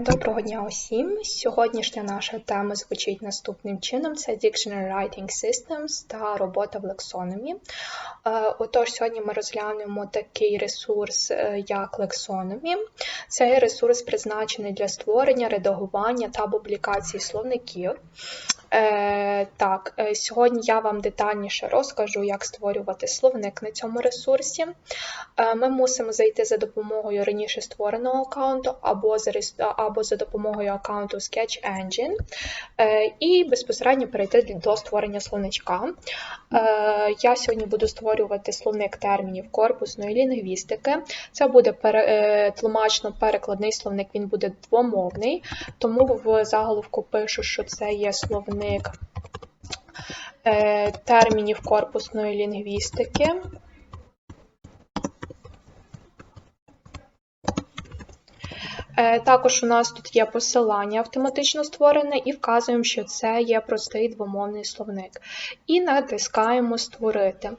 Доброго дня усім! Сьогоднішня наша тема звучить наступним чином: це Dictionary Writing Systems та робота в лексономі. Е, отож, сьогодні ми розглянемо такий ресурс, е, як лексономі. Цей ресурс призначений для створення, редагування та публікації словників. Е, Так, е, сьогодні я вам детальніше розкажу, як створювати словник на цьому ресурсі. Е, Ми мусимо зайти за допомогою раніше створеного аккаунту або за, або за допомогою аккаунту Sketch Engine е, і безпосередньо перейти до створення словничка. Е, Я сьогодні буду створювати словник термінів корпусної лінгвістики. Це буде е, тлумачно-перекладний словник, він буде двомовний, тому в заголовку пишу, що це є словник представник е, термінів корпусної лінгвістики. Е, також у нас тут є посилання автоматично створене, і вказуємо, що це є простий двомовний словник. І натискаємо Створити.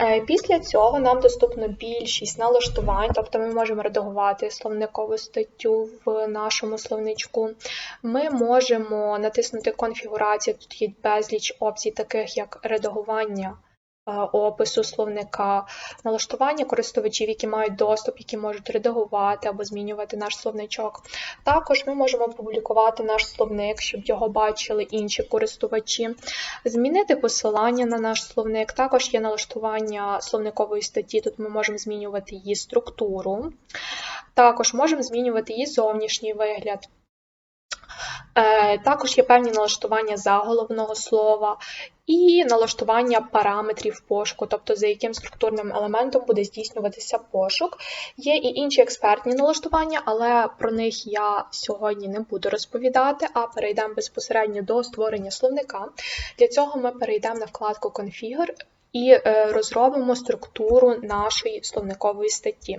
Е, після цього нам доступно більшість налаштувань, тобто ми можемо редагувати словникову статтю в нашому словничку. Ми можемо натиснути конфігурацію, тут є безліч опцій, таких як редагування опису словника, налаштування користувачів, які мають доступ, які можуть редагувати або змінювати наш словничок. Також ми можемо публікувати наш словник, щоб його бачили інші користувачі, змінити посилання на наш словник. Також є налаштування словникової статті, тут ми можемо змінювати її структуру. Також можемо змінювати її зовнішній вигляд. Е, також є певні налаштування заголовного слова і налаштування параметрів пошуку, тобто за яким структурним елементом буде здійснюватися пошук. Є і інші експертні налаштування, але про них я сьогодні не буду розповідати, а перейдемо безпосередньо до створення словника. Для цього ми перейдемо на вкладку Configure і е, розробимо структуру нашої словникової статті.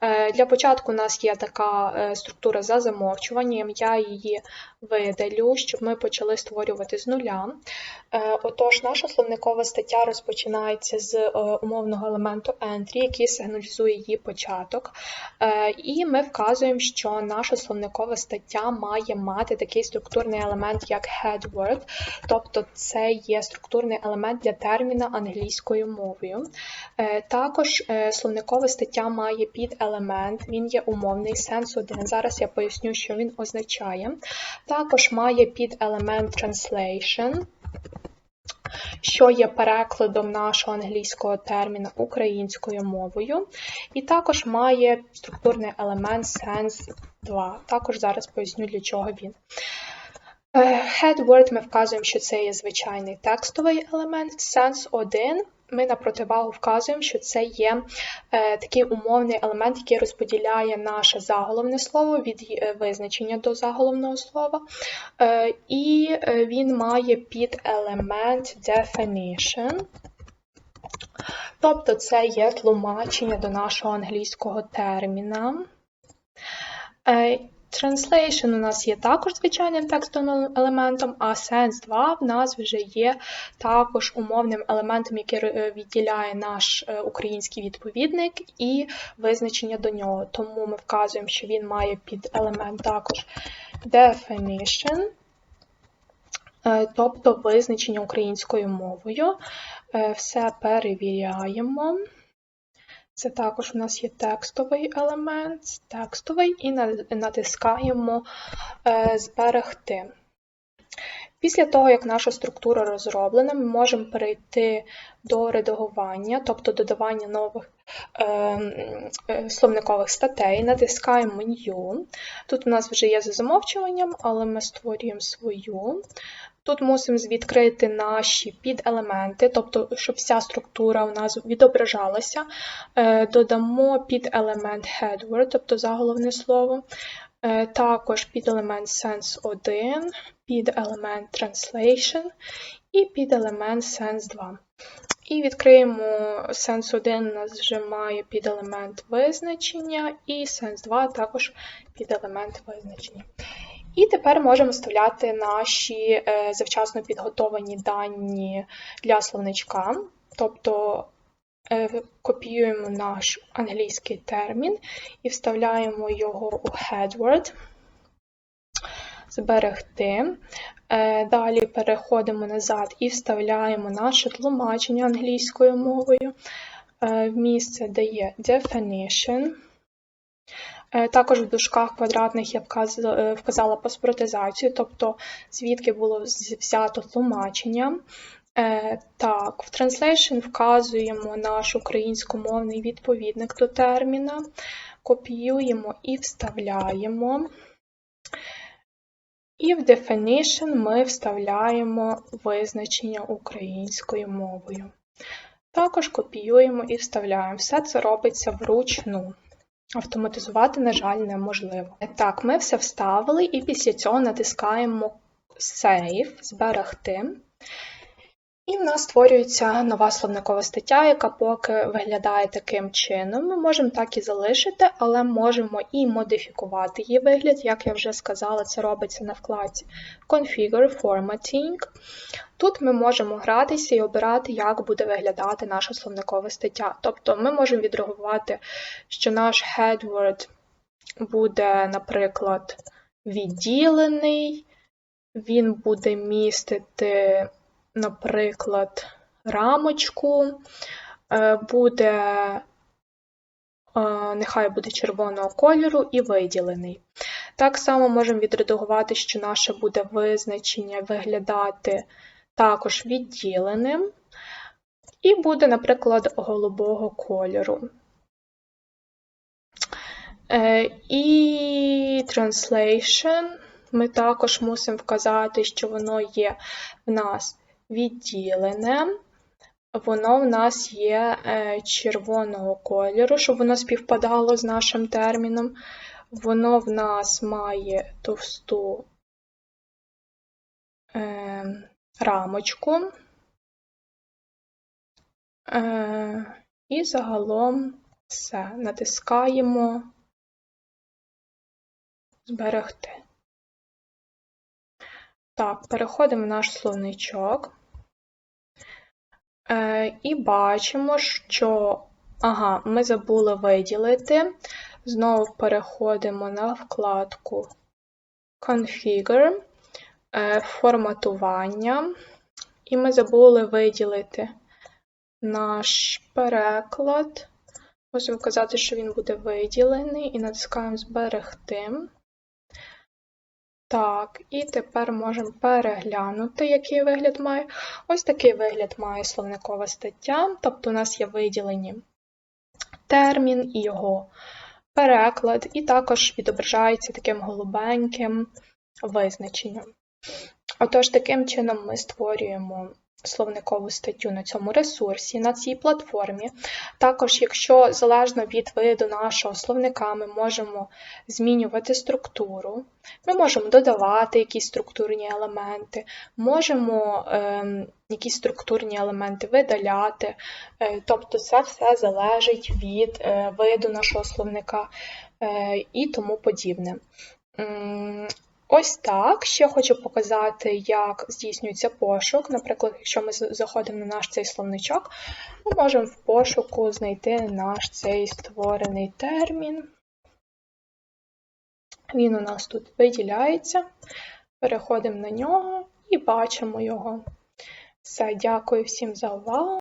Е, для початку у нас є така е, структура за замовчуванням, я її видалю, щоб ми почали створювати з нуля. Отож, наша словникова стаття розпочинається з умовного елементу entry, який сигналізує її початок. І ми вказуємо, що наша словникова стаття має мати такий структурний елемент, як headword, тобто це є структурний елемент для терміна англійського англійською мовою. Е, також е, словникова стаття має піделемент, він є умовний сенс 1. Зараз я поясню, що він означає. Також має піделемент translation. Що є перекладом нашого англійського терміна українською мовою, і також має структурний елемент sense 2. Також зараз поясню, для чого він. Е, headword ми вказуємо, що це є звичайний текстовий елемент. Sense 1 ми на противагу вказуємо, що це є е, такий умовний елемент, який розподіляє наше заголовне слово від е, визначення до заголовного слова. Е, і е, він має під елемент definition. Тобто це є тлумачення до нашого англійського терміна. Translation у нас є також звичайним текстовим елементом, а Sense 2 в нас вже є також умовним елементом, який е, відділяє наш е, український відповідник і визначення до нього. Тому ми вказуємо, що він має під елемент також definition, е, тобто визначення українською мовою. Все перевіряємо. Це також у нас є текстовий елемент, текстовий, і натискаємо е, Зберегти. Після того, як наша структура розроблена, ми можемо перейти до редагування, тобто додавання нових ем, е, словникових статей, натискаємо New. Тут у нас вже є за замовчуванням, але ми створюємо свою. Тут мусимо відкрити наші піделементи, тобто, щоб вся структура у нас відображалася. Е, додамо піделемент headword, тобто заголовне слово. Е, також піделемент sense 1, піделемент translation і піделемент sense 2. І відкриємо Sense 1 у нас вже має піделемент визначення, і Sense 2 також піделемент визначення. І тепер можемо вставляти наші е, завчасно підготовані дані для словничка. Тобто е, копіюємо наш англійський термін і вставляємо його у headword. зберегти. Е, Далі переходимо назад і вставляємо наше тлумачення англійською мовою в місце, де є definition. Е, Також в дужках квадратних я е, вказала паспортизацію, тобто звідки було взято тлумачення. Е, Так, в translation вказуємо наш українськомовний відповідник до терміна, копіюємо і вставляємо. І в definition ми вставляємо визначення українською мовою. Також копіюємо і вставляємо. Все це робиться вручну. Автоматизувати, на жаль, неможливо. Так, ми все вставили і після цього натискаємо Save, зберегти. І в нас створюється нова словникова стаття, яка поки виглядає таким чином. Ми можемо так і залишити, але можемо і модифікувати її вигляд. Як я вже сказала, це робиться на вкладці Configure Formatting. Тут ми можемо гратися і обирати, як буде виглядати наша словникова стаття. Тобто ми можемо відреагувати, що наш headword буде, наприклад, відділений, він буде містити наприклад, рамочку, е, буде, е, нехай буде червоного кольору і виділений. Так само можемо відредагувати, що наше буде визначення виглядати також відділеним, і буде, наприклад, голубого кольору. Е, І translation ми також мусимо вказати, що воно є в нас відділене, воно в нас є е, червоного кольору, щоб воно співпадало з нашим терміном. Воно в нас має товсту е, рамочку. Е, і загалом все. Натискаємо зберегти. Так, переходимо в наш словничок. Е, і бачимо, що ага, ми забули виділити. Знову переходимо на вкладку Configure, е, форматування. І ми забули виділити наш переклад. Можемо вказати, що він буде виділений, і натискаємо Зберегти. Так, і тепер можемо переглянути, який вигляд має. Ось такий вигляд має словникова стаття, тобто у нас є виділені термін і його переклад, і також відображається таким голубеньким визначенням. Отож, таким чином ми створюємо словникову статтю на цьому ресурсі, на цій платформі. Також, якщо залежно від виду нашого словника, ми можемо змінювати структуру, ми можемо додавати якісь структурні елементи, можемо е, якісь структурні елементи видаляти, е, тобто це все залежить від е, виду нашого словника е, і тому подібне. Ось так. Ще хочу показати, як здійснюється пошук. Наприклад, якщо ми заходимо на наш цей словничок, ми можемо в пошуку знайти наш цей створений термін. Він у нас тут виділяється. Переходимо на нього і бачимо його. Все, дякую всім за увагу.